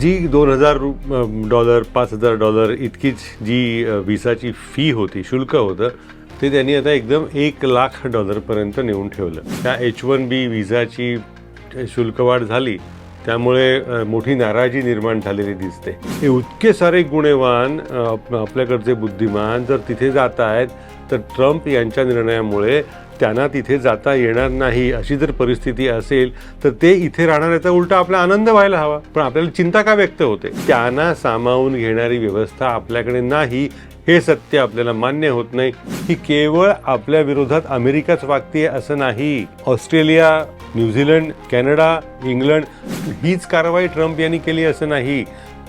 जी दोन हजार डॉलर पाच हजार डॉलर इतकीच जी अ, व्हिसाची फी होती शुल्क होतं ते त्यांनी आता एकदम एक लाख डॉलरपर्यंत नेऊन ठेवलं. त्या एच वन बी व्हिसाची शुल्कवाढ झाली त्यामुळे मोठी नाराजी निर्माण झालेली दिसते. हे इतके सारे गुणेवान आप- आपल्याकडचे बुद्धिमान जर तिथे जात आहेत तर ट्रम्प यांच्या निर्णयामुळे त्यांना तिथे जाता येणार नाही अशी जर परिस्थिती असेल तर ते इथे राहणार याचा उलटा आपला आनंद व्हायला हवा. पण आपल्याला चिंता का व्यक्त होते? त्यांना सामावून घेणारी व्यवस्था आपल्याकडे नाही. हे सत्य आपल्याला मान्य होत नाही. ही केवळ आपल्या विरोधात अमेरिकाच वागते असं नाही. ऑस्ट्रेलिया न्यूझीलंड कॅनडा इंग्लंड हीच कारवाई ट्रम्प यांनी केली असं नाही.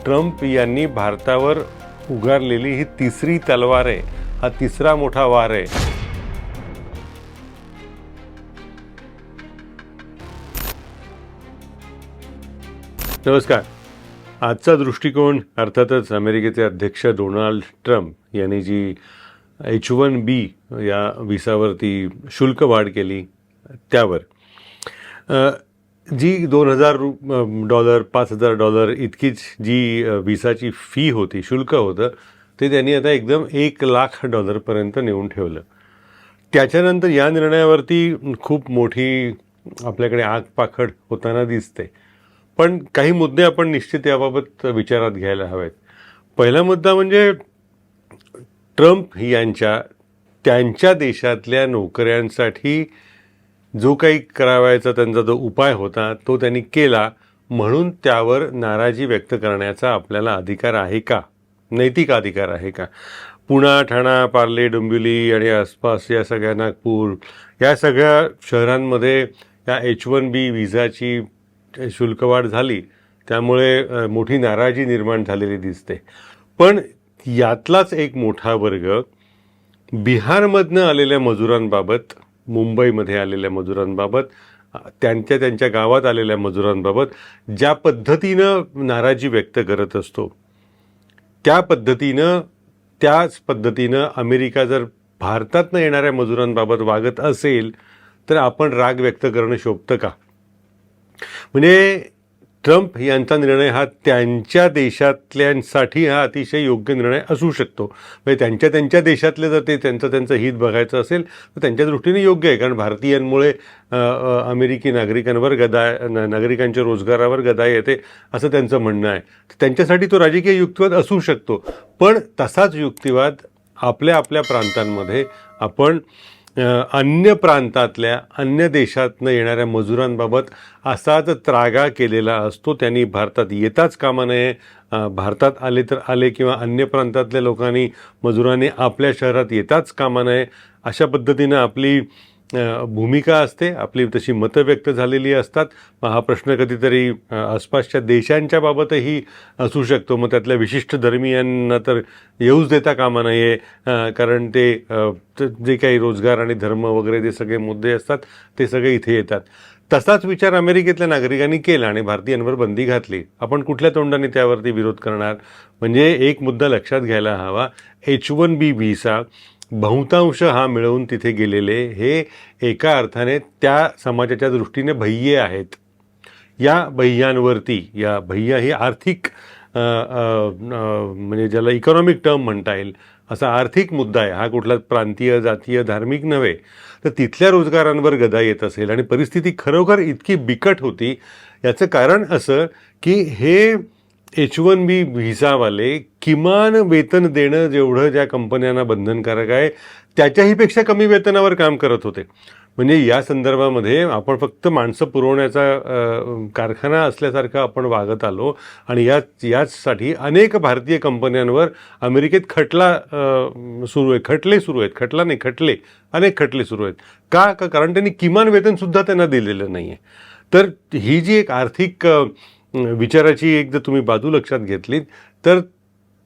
ट्रम्प यांनी भारतावर उगारलेली ही तिसरी तलवार आहे. हा तिसरा मोठा वार आहे. नमस्कार. आजचा दृष्टिकोन अर्थातच अमेरिकेचे अध्यक्ष डोनाल्ड ट्रम्प यांनी जी एच वन बी या विसावरती शुल्क वाढ केली त्यावर. जी दोन हजार डॉलर पाच हजार डॉलर इतकीच जी विसाची फी होती शुल्क होतं ते त्यांनी आता एकदम एक लाख डॉलरपर्यंत नेऊन ठेवलं. त्याच्यानंतर या निर्णयावरती खूप मोठी आपल्याकडे आगपाखड होताना दिसते. पण काही मुद्दे आपण निश्चित याबाबत विचारात घ्यायला हवेत. पहिला मुद्दा म्हणजे ट्रम्प यांच्या त्यांच्या देशातल्या नोकऱ्यांसाठी जो काही करावायचा त्यांचा जो उपाय होता तो त्यांनी केला म्हणून त्यावर नाराजी व्यक्त करण्याचा आपल्याला अधिकार आहे का? नैतिक अधिकार आहे का? पुणा ठाणा पार्ले डोंबिवली आणि आसपास या सगळ्या नागपूर या सगळ्या शहरांमध्ये या एच वन बी व्हिसाची शुल्कवाढ झाली त्यामुळे मोठी नाराजी निर्माण झालेली दिसते. पण यातलाच एक मोठा वर्ग बिहारमधनं आलेल्या मजुरांबाबत मुंबईमध्ये आलेल्या मजुरांबाबत त्यांच्या त्यांच्या गावात आलेल्या मजुरांबाबत ज्या पद्धतीनं नाराजी व्यक्त करत असतो त्या पद्धतीनं त्याच पद्धतीनं अमेरिका जर भारतातनं येणाऱ्या मजुरांबाबत वागत असेल तर आपण राग व्यक्त करणं शोभतं का? म्हणजे ट्रम्प यांचा निर्णय हा त्यांच्या देशातल्यांसाठी हा अतिशय योग्य निर्णय असू शकतो. म्हणजे त्यांच्या त्यांच्या देशातले जर ते त्यांचं त्यांचं हित बघायचं असेल तर त्यांच्या दृष्टीने योग्य आहे. कारण भारतीयांमुळे अमेरिकी नागरिकांवर गदा नागरिकांच्या रोजगारावर गदा येते असं त्यांचं म्हणणं आहे. तर त्यांच्यासाठी तो राजकीय युक्तिवाद असू शकतो. पण तसाच युक्तिवाद आपल्या आपल्या प्रांतांमध्ये आपण अन्य प्रांतातल्या अन्य देशातनं येणाऱ्या मजुरांबाबत असाच त्रागा केलेला असतो. त्यांनी भारतात येताच कामा नये. भारतात आले तर आले किंवा अन्य प्रांतातल्या लोकांनी मजुरांनी आपल्या शहरात येताच कामा नये. अशा पद्धतीनं आपली भूमिका असते. आपली तशी मतं व्यक्त झालेली असतात. मग हा प्रश्न कधीतरी आसपासच्या देशांच्या बाबतही असू शकतो. मग त्यातल्या विशिष्ट धर्मियांना तर येऊच देता कामा नये. कारण ते जे काही रोजगार आणि धर्म वगैरे जे सगळे मुद्दे असतात ते सगळे इथे येतात. तसाच विचार अमेरिकेतल्या नागरिकांनी केला आणि भारतीयांवर बंदी घातली. आपण कुठल्या तोंडाने त्यावरती विरोध करणार? म्हणजे एक मुद्दा लक्षात घ्यायला हवा. एच वन बी व्हिसा बहुतांश हा मिळवून तिथे गेलेले हे एका अर्थाने त्या समाजाच्या दृष्टीने भय्ये आहेत. या भय्यांवरती या भय्या ही आर्थिक म्हणजे ज्याला इकॉनॉमिक टर्म म्हणता येईल असा आर्थिक मुद्दा आहे. हा कुठला प्रांतीय जातीय धार्मिक नव्हे. तर तिथल्या रोजगारांवर गदा येत असेल आणि परिस्थिती खरोखर इतकी बिकट होती याचं कारण असं की हे एच वन बी व्हिसावाले किमान वेतन देणं जेवढं ज्या कंपन्यांना बंधनकारक आहे त्याच्याहीपेक्षा कमी वेतनावर काम करत होते. म्हणजे या संदर्भामध्ये आपण फक्त माणसं पुरवण्याचा कारखाना असल्यासारखं आपण वागत आलो आणि याच याचसाठी अनेक भारतीय कंपन्यांवर अमेरिकेत खटला सुरू आहे. खटले सुरू आहेत. खटला नाही खटले. अनेक खटले सुरू आहेत. का? का? कारण त्यांनी किमान वेतनसुद्धा त्यांना दिलेलं नाही आहे तर ही जी एक आर्थिक विचाराची एक जर तुम्ही बाजू लक्षात घेतलीत तर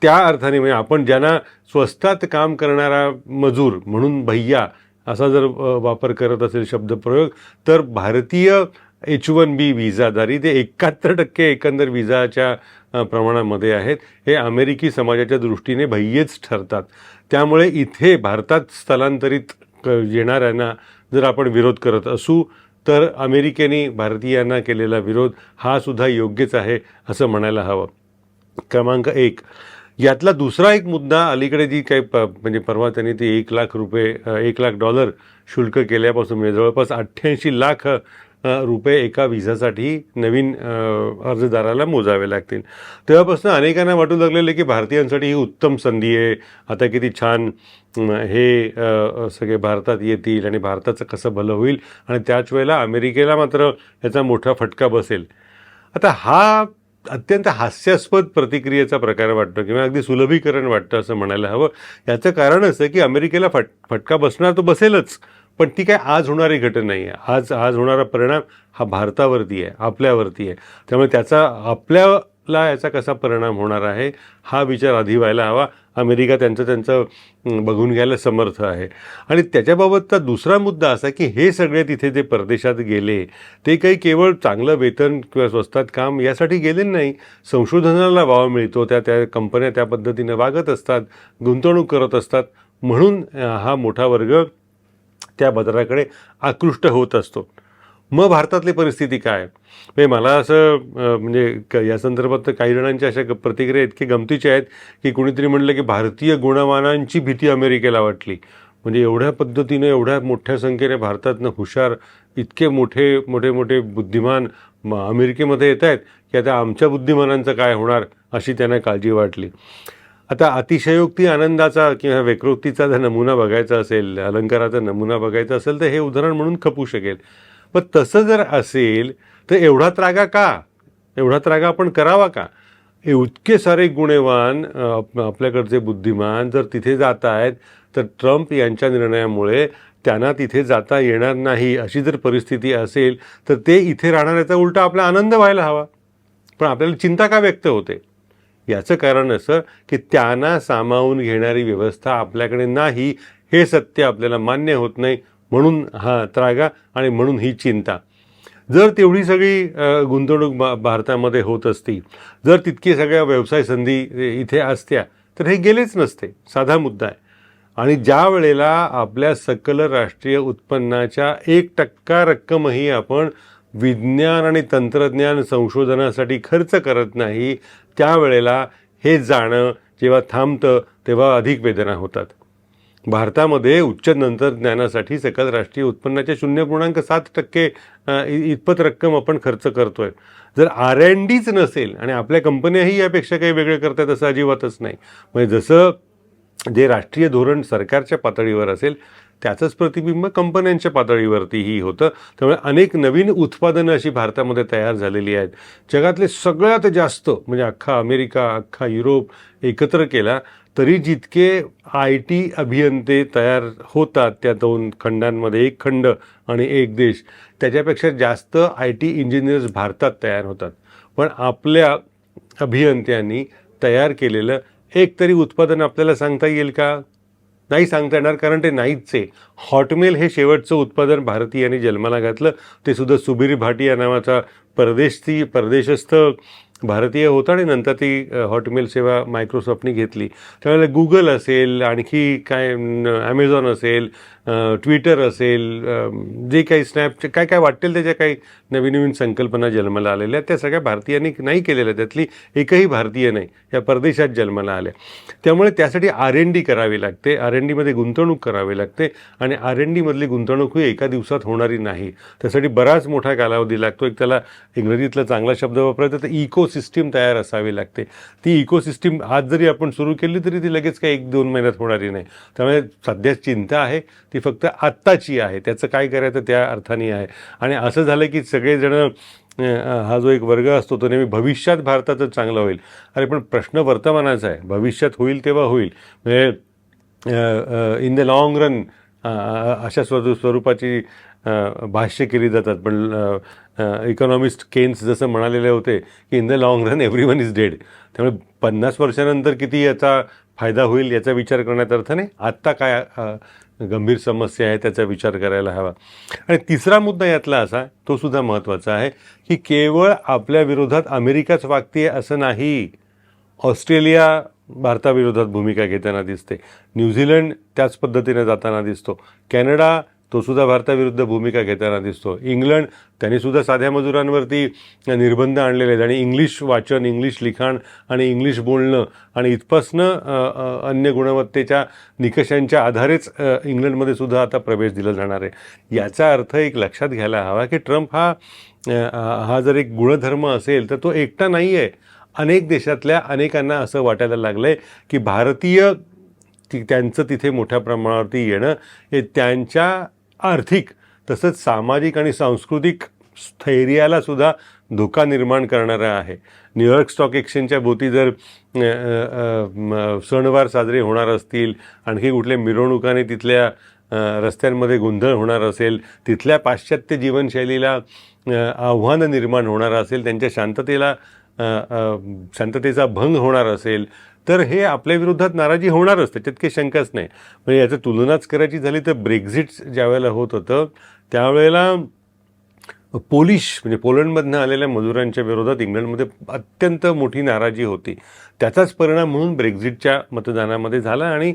त्या अर्थाने म्हणजे आपण ज्यांना स्वस्तात काम करणारा मजूर म्हणून भैया असा जर वापर करत असेल शब्दप्रयोग तर भारतीय एच वन बी व्हिसाधारी ते एकाहत्तर टक्के एकंदर विजाच्या प्रमाणामध्ये आहेत. हे अमेरिकी समाजाच्या दृष्टीने भय्येच ठरतात. त्यामुळे इथे भारतात स्थलांतरित येणाऱ्यांना जर आपण विरोध करत असू तर अमेरिकेने भारतीयांना केलेला विरोध हा सुद्धा योग्यच आहे असं म्हणायला हवं. क्रमांक एक. यातला दुसरा एक मुद्दा अलीकडे जी काही प म्हणजे परवा त्यांनी ती एक लाख रुपये एक लाख डॉलर शुल्क केल्यापासून म्हणजे जवळपास अठ्ठ्याऐंशी लाख रुपये एका व्हिसासाठी नवीन अर्जदाराला मोजावे लागतील. तेव्हापासून अनेकांना वाटू लागलेलं की भारतीयांसाठी ही उत्तम संधी आहे. आता किती छान हे सगळे भारतात येतील आणि भारताचं कसं भलं होईल आणि त्याच वेळेला अमेरिकेला मात्र याचा मोठा फटका बसेल. आता हा अत्यंत हास्यास्पद प्रतिक्रियेचा प्रकार वाटतो किंवा अगदी सुलभीकरण वाटतं असं म्हणायला हवं. याचं कारण असं की अमेरिकेला फट फटका बसणार तो बसेलच पण ती काय आज होणारी घटना नाही आहे आज आज होणारा परिणाम हा भारतावरती आहे आपल्यावरती आहे. त्यामुळे त्याचा आपल्या ला याचा कसा परिणाम होणार आहे हा विचार आधी व्हायला हवा. अमेरिका त्यांचं त्यांचं बघून घ्यायला समर्थ आहे. आणि त्याच्याबाबतचा दुसरा मुद्दा असा की हे सगळे तिथे जे परदेशात गेले ते काही केवळ चांगलं वेतन किंवा स्वस्तात काम यासाठी गेले नाही. संशोधनाला वाव मिळतो त्या त्या कंपन्या त्या पद्धतीने वागत असतात गुंतवणूक करत असतात. म्हणून हा मोठा वर्ग त्या बदराकडे आकृष्ट होत असतो. मग भारतातली परिस्थिती काय? म्हणजे मला असं म्हणजे क- या संदर्भात तर काही जणांच्या अशा प्रतिक्रिया इतकी गमतीच्या आहेत की कुणीतरी म्हणलं की भारतीय गुणवानांची भीती अमेरिकेला वाटली. म्हणजे एवढ्या पद्धतीनं एवढ्या मोठ्या संख्येने भारतातनं हुशार इतके मोठे मोठे मोठे बुद्धिमान म- अमेरिकेमध्ये येत आहेत की आता आमच्या बुद्धिमानांचं काय होणार अशी त्यांना काळजी वाटली. आता अतिशयोक्ती आनंदाचा किंवा व्यक्रोक्तीचा जर नमुना बघायचा असेल अलंकाराचा नमुना बघायचा असेल तर हे उदाहरण म्हणून खपू शकेल. पण तसं जर असेल तर एवढा त्रागा का? एवढा त्रागा आपण करावा का? इतके सारे गुणेवान आपल्याकडचे बुद्धिमान जर तिथे जात आहेत तर ट्रम्प यांच्या निर्णयामुळे त्यांना तिथे जाता येणार नाही. अशी जर परिस्थिती असेल तर ते इथे राहणाऱ्याचा उलटा आपला आनंद व्हायला हवा. पण आपल्याला चिंता का व्यक्त होते? याचं कारण असं की त्यांना सामावून घेणारी व्यवस्था आपल्याकडे नाही. हे सत्य आपल्याला मान्य होत नाही. म्हणून हा त्रागा आणि म्हणून ही चिंता. जर तेवढी सगळी गुंतवणूक भा भारतामध्ये होत असती जर तितकी सगळ्या व्यवसाय संधी इथे असत्या तर हे गेलेच नसते. साधा मुद्दा आहे. आणि ज्या वेळेला आपल्या सकल राष्ट्रीय उत्पन्नाच्या एक टक्का रक्कमही आपण विज्ञान आणि तंत्रज्ञान संशोधनासाठी खर्च करत नाही त्यावेळेला हे जाणं जेव्हा थांबतं तेव्हा अधिक वेदना होतात. भारतामध्ये उच्च तंत्रज्ञानासाठी सकल राष्ट्रीय उत्पन्नाच्या शून्य पूर्णांक सात टक्के इतपत रक्कम आपण खर्च करतोय. जर आर एन डीच नसेल आणि आपल्या कंपन्याही यापेक्षा काही वेगळे करतात असं अजिबातच नाही. म्हणजे जसं जे राष्ट्रीय धोरण सरकारच्या पातळीवर असेल त्याचंच प्रतिबिंब कंपन्यांच्या पातळीवरतीही होतं. त्यामुळे अनेक नवीन उत्पादनं अशी भारतामध्ये तयार झालेली आहेत. जगातले सगळ्यात जास्त म्हणजे अख्खा अमेरिका अख्खा युरोप एकत्र केला तरी जितके आय टी अभियंते तयार होतात त्या दोन खंडांमध्ये एक खंड आणि एक देश त्याच्यापेक्षा जास्त आय टी इंजिनियर्स भारतात तयार होतात. पण आपल्या अभियंत्यांनी तयार केलेलं एक तरी उत्पादन आपल्याला सांगता येईल का? नाही सांगता येणार कारण ते नाहीच आहे हॉटमेल हे शेवटचं उत्पादन भारतीयांनी जन्माला घातलं. ते सुद्धा सुबीर भाटिया नावाचा परदेशी परदेशस्थ भारतीय होता आणि नंतर ती हॉटमेल सेवा मायक्रोसॉफ्टनी घेतली. त्यावेळेला गुगल असेल आणखी काय ॲमेझॉन असेल ट्विटर असेल जे काही स्नॅपचे काय काय वाटेल त्याच्या काही नवीन नवीन संकल्पना जन्माला आलेल्या त्या सगळ्या भारतीयांनी नाही केलेल्या त्यातली एकही भारतीय नाही. या परदेशात जन्माला आल्या. त्यामुळे त्यासाठी आर एन डी करावी लागते. आर एन डीमध्ये गुंतवणूक करावी लागते. आणि आर एन डीमधली गुंतवणूक ही एका दिवसात होणारी नाही. त्यासाठी बराच मोठा कालावधी लागतो. एक त्याला इंग्रजीतला चांगला शब्द वापरायचा तर इको सिस्टीम तयार असावी लागते. ती इको सिस्टीम आज जरी आपण सुरू केली तरी ती लगेच काही एक दोन महिन्यात होणारी नाही. त्यामुळे सध्या चिंता आहे. ती फक्त आत्ताची आहे. त्याचं काय करायचं त्या अर्थाने आहे. आणि असं झालं की सगळेजणं हा जो एक वर्ग असतो तो नेहमी भविष्यात भारताचं चांगलं होईल. अरे पण प्रश्न वर्तमानाचा आहे. भविष्यात होईल तेव्हा होईल. म्हणजे इन द लॉंग रन अशा स्वरू स्वरूपाची भाष्य केली जातात. पण इकॉनॉमिस्ट केन्स जसं म्हणालेले होते की in the long run everyone is dead त्यामुळे पन्नास वर्षानंतर किती याचा फायदा होईल याचा विचार करण्यात अर्थ नाही. आत्ता काय गंभीर समस्या आहे त्याचा विचार करायला हवा. आणि तिसरा मुद्दा यातला असा तो सुद्धा महत्त्वाचा आहे की केवळ आपल्या विरोधात अमेरिकाच वागते असं नाही. ऑस्ट्रेलिया भारताविरोधात भूमिका घेताना दिसते. न्यूझीलंड त्याच पद्धतीने जाताना दिसतो. कॅनडा तो सुद्धा भारताविरुद्ध भूमिका घेताना दिसतो. इंग्लंड त्यांनी सुद्धा साध्या मजुरांवरती निर्बंध आणलेले आहेत आणि इंग्लिश वाचन इंग्लिश लिखाण आणि इंग्लिश बोलणं आणि इथपासनं अन्य गुणवत्तेच्या निकषांच्या आधारेच इंग्लंडमध्ये सुद्धा आता प्रवेश दिला जाणार आहे. याचा अर्थ एक लक्षात घ्यायला हवा की ट्रम्प हा हा जर एक गुणधर्म असेल तर तो एकटा नाही आहे अनेक देशातल्या अनेकांना असं वाटायला लागलं आहे की भारतीय ती त्यांचं तिथे मोठ्या प्रमाणावरती येणं हे त्यांच्या आर्थिक तसंच सामाजिक आणि सांस्कृतिक स्थैर्याला सुद्धा धोका निर्माण करणारा आहे. न्यूयॉर्क स्टॉक एक्सचेंजच्या भोवती जर सणवार साजरे होणार असतील आणखी कुठल्या मिरवणुकाने तिथल्या रस्त्यांमध्ये गोंधळ होणार असेल तिथल्या पाश्चात्य जीवनशैलीला आव्हानं निर्माण होणार असेल त्यांच्या शांततेला शांततेचा भंग होणार असेल तर हे आपल्या विरोधात नाराजी होणारच त्याच्यात काही शंकाच नाही. म्हणजे याचं तुलनाच करायची झाली तर ब्रेक्झिट ज्या वेळेला होत होतं त्यावेळेला पोलिश म्हणजे पोलंडमधनं आलेल्या मजुरांच्या विरोधात इंग्लंडमध्ये अत्यंत मोठी नाराजी होती. त्याचाच परिणाम म्हणून ब्रेक्झिटच्या मतदानामध्ये झाला आणि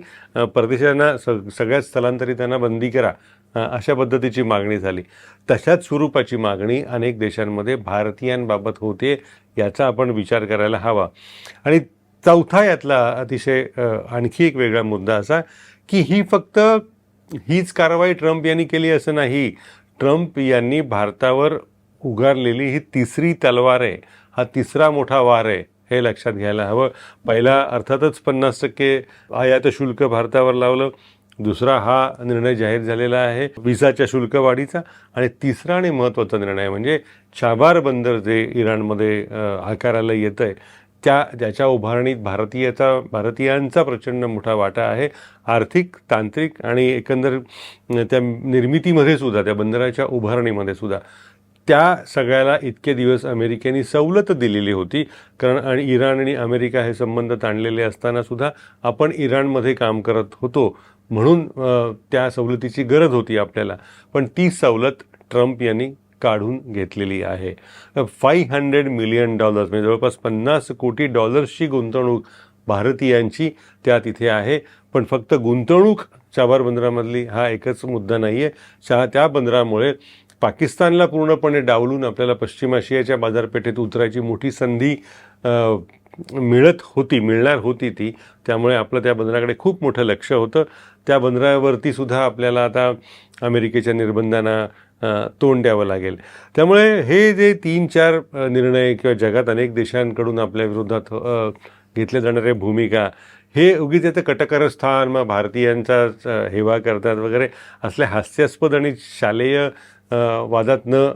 परदेशांना स सगळ्याच स्थलांतरितांना बंदी करा अशा पद्धतीची मागणी झाली. तशाच स्वरूपाची मागणी अनेक देशांमध्ये भारतीयांबाबत होते याचा आपण विचार करायला हवा. आणि चौथा यातला अतिशय आणखी एक वेगळा मुद्दा असा की ही फक्त हीच कारवाई ट्रम्प यांनी केली असं नाही. ट्रम्प यांनी भारतावर उगारलेली ही तिसरी तलवार आहे. हा तिसरा मोठा वार आहे हे लक्षात घ्यायला हवं. पहिला अर्थातच पन्नास टक्के आयात शुल्क भारतावर लावलं. दुसरा हा निर्णय जाहीर झालेला आहे विसाच्या शुल्क वाढीचा आणि तिसरा आणि महत्त्वाचा निर्णय म्हणजे चाबार बंदर जे इराणमध्ये आकाराला येतं आहे त्या ज्याच्या उभारणीत भारतीयाचा भारतीयांचा प्रचंड मोठा वाटा आहे. आर्थिक तांत्रिक आणि एकंदर त्या निर्मितीमध्ये सुद्धा त्या बंदराच्या उभारणीमध्ये सुद्धा त्या सगळ्याला इतके दिवस अमेरिकेने सवलत दिलेली होती. कारण आणि इराण आणि अमेरिका हे संबंध ताणलेले असतानासुद्धा आपण इराणमध्ये काम करत होतो. म्हणून त्या सवलतीची गरज होती आपल्याला. पण ती सवलत ट्रम्प यांनी काढून घेतलेली आहे. फाय हंड्रेड मिलियन डॉलर्स म्हणजे जवळपास पन्नास कोटी डॉलर्सची गुंतवणूक भारतीयांची त्या तिथे आहे. पण फक्त गुंतवणूक चाबार बंदरामधली हा एकच मुद्दा नाही आहे चहा त्या बंदरामुळे पाकिस्तानला पूर्णपणे डावलून आपल्याला पश्चिम आशियाच्या बाजारपेठेत उतरायची मोठी संधी मिळत होती मिळणार होती ती. त्यामुळे आपलं त्या बंदराकडे खूप मोठं लक्ष होतं. त्या बंदरावरती सुद्धा आपल्याला आता अमेरिकेच्या निर्बंधांना तोंड द्यावं लागेल. त्यामुळे हे जे तीन चार निर्णय किंवा जगात अनेक देशांकडून आपल्या विरोधात घेतल्या जाणाऱ्या भूमिका हे उगीच याचं कटकारस्थान मग भारतीयांचा हेवा करतात वगैरे असल्या हास्यास्पद आणि शालेय वादात न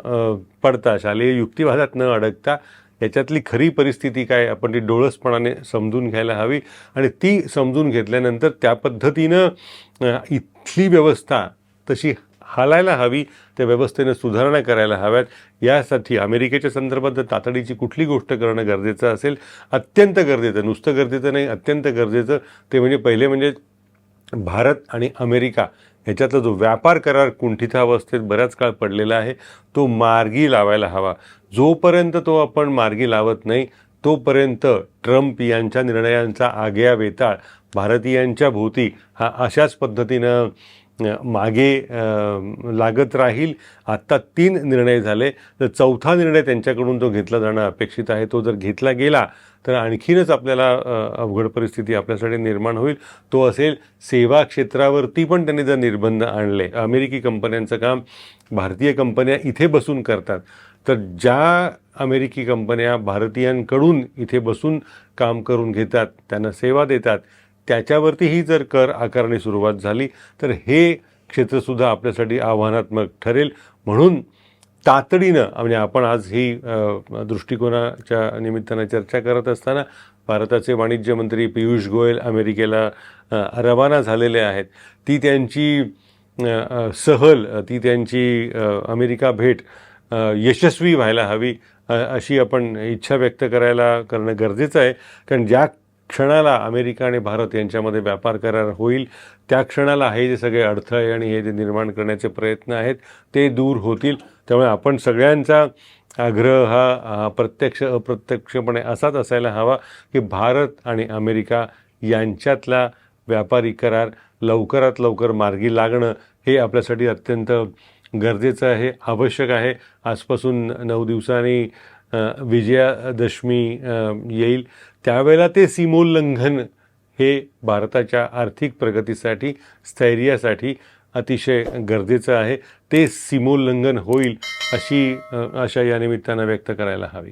पडता शालेय युक्तिवादात न अडकता याच्यातली खरी परिस्थिती काय? आपण ती डोळसपणाने समजून घ्यायला हवी आणि ती समजून घेतल्यानंतर त्या पद्धतीनं इथली व्यवस्था तशी हालायला हवी त्या व्यवस्थेनं सुधारणा करायला हव्यात. यासाठी अमेरिकेच्या संदर्भात तातडीची कुठली गोष्ट करणं गरजेचं असेल अत्यंत गरजेचं नुसतं गरजेचं नाही अत्यंत गरजेचं ते म्हणजे पहिले म्हणजे भारत आणि अमेरिका ह्याच्यातला जो व्यापार करार कुंठितावस्थेत बराच काळ पडलेला आहे तो मार्गी लावायला हवा. जोपर्यंत तो आपण मार्गी लावत नाही तोपर्यंत ट्रम्प यांच्या निर्णयांचा आग्या वेताळ भारतीयांच्या भोवती हा अशाच पद्धतीनं मागे लागत राहील. आत्ता तीन निर्णय झाले. तर चौथा निर्णय त्यांच्याकडून जो घेतला जाणं अपेक्षित आहे तो जर घेतला गेला तर आणखीनच आपल्याला अवघड परिस्थिती आपल्यासाठी निर्माण होईल. तो असेल सेवा क्षेत्रावरती पण त्यांनी जर निर्बंध आणले. अमेरिकी कंपन्यांचं काम भारतीय कंपन्या इथे बसून करतात. तर ज्या अमेरिकी कंपन्या भारतीयांकडून इथे बसून काम करून घेतात त्यांना सेवा देतात त्याच्यावरतीही जर कर आकारणी सुरुवात झाली तर हे क्षेत्रसुद्धा आपल्यासाठी आव्हानात्मक ठरेल. म्हणून तातडीनं म्हणजे आपण आज ही दृष्टिकोनाच्या निमित्तानं चर्चा करत असताना भारताचे वाणिज्य मंत्री पियुष गोयल अमेरिकेला रवाना झालेले आहेत. ती त्यांची सहल ती त्यांची अमेरिका भेट यशस्वी व्हायला हवी अशी आपण इच्छा व्यक्त करायला करणं गरजेचं आहे. कारण ज्या क्षणाला अमेरिका आणि भारत यांच्यामध्ये व्यापार करार होईल. त्या क्षणाला हे जे सगळे अडथळे आणि हे जे निर्माण करण्याचे प्रयत्न आहेत ते दूर होतील. त्यामुळे आपण सगळ्यांचा आग्रह हा प्रत्यक्ष अप्रत्यक्षपणे असाच असायला हवा की भारत आणि अमेरिका यांच्यातला व्यापारी करार लवकरात लवकर मार्गी लागणं हे आपल्यासाठी अत्यंत गरजेचं आहे आवश्यक आहे. आजपासून नऊ दिवसांनी विजयादशमी येईल. त्यावेळेला ते सीमोल्लंघन हे भारताच्या आर्थिक प्रगतीसाठी स्थैर्यासाठी अतिशय गरजेचं आहे. ते सीमोल्लंघन होईल अशी आशा या निमित्तानं व्यक्त करायला हवी.